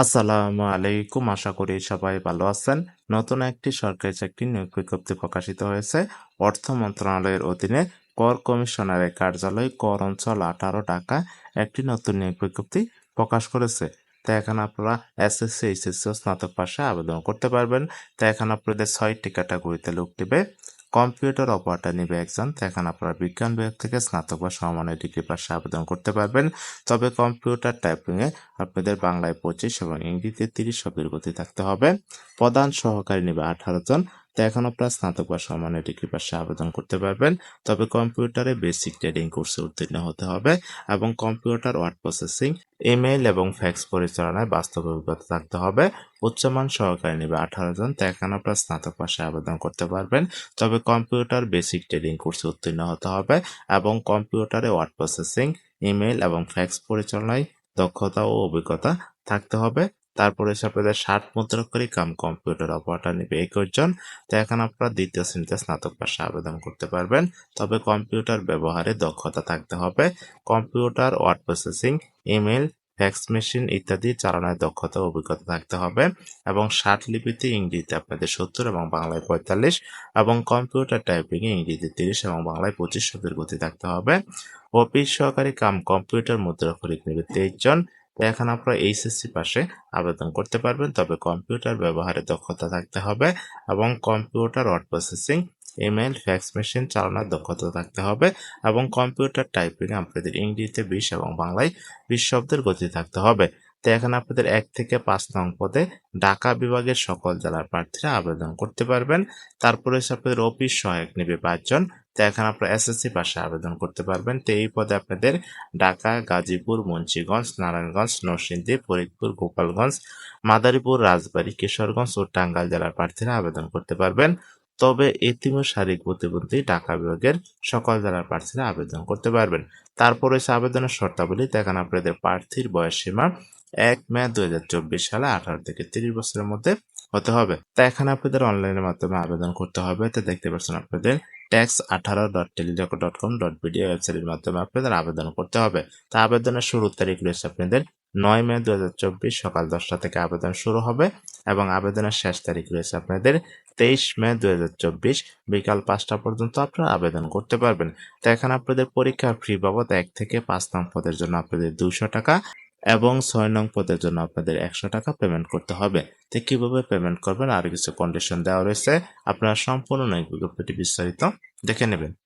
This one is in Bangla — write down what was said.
আসসালামু আলাইকুম। আশা করি সবাই ভালো আছেন। নতুন একটি সরকারি চাকরি নিয়োগ বিজ্ঞপ্তি প্রকাশিত হয়েছে। অর্থ মন্ত্রণালয়ের অধীনে কর কমিশনারের কার্যালয়, কর অঞ্চল আঠারো ঢাকা একটি নতুন নিয়োগ বিজ্ঞপ্তি প্রকাশ করেছে। তা এখানে আপনারা এসএসসি, এইচএসসি স্নাতক পাশে আবেদন করতে পারবেন। তা এখানে আপনাদের ছয়টি ক্যাটাগরিতে লোক নেবে। কম্পিউটার অপারেটর নিবে একজন এখানে আপনারা বিজ্ঞান বিভাগ থেকে স্নাতক বা সমমানের ডিগ্রি পাশে আবেদন করতে পারবেন। তবে কম্পিউটার টাইপিংয়ে আপনাদের বাংলায় পঁচিশ এবং ইংরেজিতে তিরিশ শব্দের গতি থাকতে হবে। প্রধান সহকারী নিবে আঠারো জন তো এখন আপনারা স্নাতক বা সমানের ডিগ্রি পাশে আবেদন করতে পারবেন। তবে কম্পিউটারে বেসিক ট্রেডিং কোর্সে উত্তীর্ণ হতে হবে এবং কম্পিউটার ওয়ার্ড প্রসেসিং ইমেইল এবং ফ্যাক্স পরিচালনায় বাস্তব অভিজ্ঞতা থাকতে হবে। উচ্চমান সহকারী নেবে আঠারো জন, তো এখন আপনারা স্নাতক পাশে আবেদন করতে পারবেন। তবে কম্পিউটার বেসিক ট্রেডিং কোর্সে উত্তীর্ণ হতে হবে এবং কম্পিউটারে ওয়ার্ড প্রসেসিং ইমেইল এবং ফ্যাক্স পরিচালনায় দক্ষতা ও অভিজ্ঞতা থাকতে হবে। তারপরে আপনাদের ষাট মুদ্রাক্ষরী কাম কম্পিউটার অপারেটর নেবে একুশ জন। তো এখন আপনারা দ্বিতীয় শ্রেণীতে স্নাতক পাশে আবেদন করতে পারবেন। তবে কম্পিউটার ব্যবহারে দক্ষতা থাকতে হবে। Computer word processing email fax machine ইত্যাদি চালানোর দক্ষতা অভিজ্ঞতা থাকতে হবে। এবং ষাট লিপিতে ইংরেজিতে আপনাদের সত্তর এবং বাংলায় পঁয়তাল্লিশ এবং কম্পিউটার টাইপিং ইংরেজিতে তিরিশ এবং বাংলায় পঁচিশ শব্দের গতি থাকতে হবে। অফিস সহকারী কাম কম্পিউটার মুদ্রাক্ষরিক নেবে তেইশ জন। তো এখন আপনারা এইচএসসি পাশে আবেদন করতে পারবেন। তবে কম্পিউটার ব্যবহারে দক্ষতা থাকতে হবে এবং computer, word processing email fax machine চালানোর দক্ষতা থাকতে হবে এবং কম্পিউটার টাইপিং আপনাদের ইংরেজিতে বিশ এবং বাংলায় বিশ শব্দের গতি থাকতে হবে। তো এখানে আপনাদের এক থেকে পাঁচ নং পদে ঢাকা বিভাগের সকল জেলার প্রার্থীরা আবেদন করতে পারবেন। তারপরে আপনাদের অফিস সহায়ক নেবে পাঁচজন। তো এখন আপনারা এসএসসি পাশে আবেদন করতে পারবেন। তো এই পদে আপনাদের ঢাকা, গাজীপুর, মুন্সীগঞ্জ, নারায়ণগঞ্জ, নরসিংদী, ফরিদপুর, গোপালগঞ্জ, মাদারীপুর, রাজবাড়ী, কিশোরগঞ্জ ও টাঙ্গাইল জেলার প্রার্থীরা আবেদন করতে পারবেন। তবে এতিম শারীরিক প্রতিবন্ধী ঢাকা বিভাগের সকল জেলার প্রার্থীরা আবেদন করতে পারবেন। তারপরে হচ্ছে আবেদনের শর্তাবলী। দেখেন আপনাদের প্রার্থীর বয়স সীমা এক মে দুই হাজার চব্বিশ সালে আঠারো থেকে তিরিশ বছরের মধ্যে হতে হবে। তা এখানে আপনাদের অনলাইনের মাধ্যমে আবেদন করতে হবে। তো দেখতে পাচ্ছেন আপনাদের ট্যাক্স আঠারো dot teledoc dot com dot BDO ওয়েবসাইটের মাধ্যমে আপনাদের আবেদন করতে হবে। তা আবেদনের শুরুর তারিখ রয়েছে আপনাদের নয় মে দু হাজার চব্বিশ সকাল দশটা থেকে আবেদন শুরু হবে এবং আবেদনের শেষ তারিখ রয়েছে আপনাদের তেইশ মে দু হাজার চব্বিশ বিকাল পাঁচটা পর্যন্ত আপনারা আবেদন করতে পারবেন। তো এখানে আপনাদের পরীক্ষার ফি বাবদ এক থেকে পাঁচ নং পদের জন্য আপনাদের দুশো টাকা এবং ছয় নং পদের জন্য আপনাদের একশো টাকা পেমেন্ট করতে হবে। তো কীভাবে পেমেন্ট করবেন? আর কিছু কন্ডিশন দেওয়া রয়েছে। আপনারা সম্পূর্ণ নয় বিজ্ঞপ্তিটি বিস্তারিত দেখে নেবেন।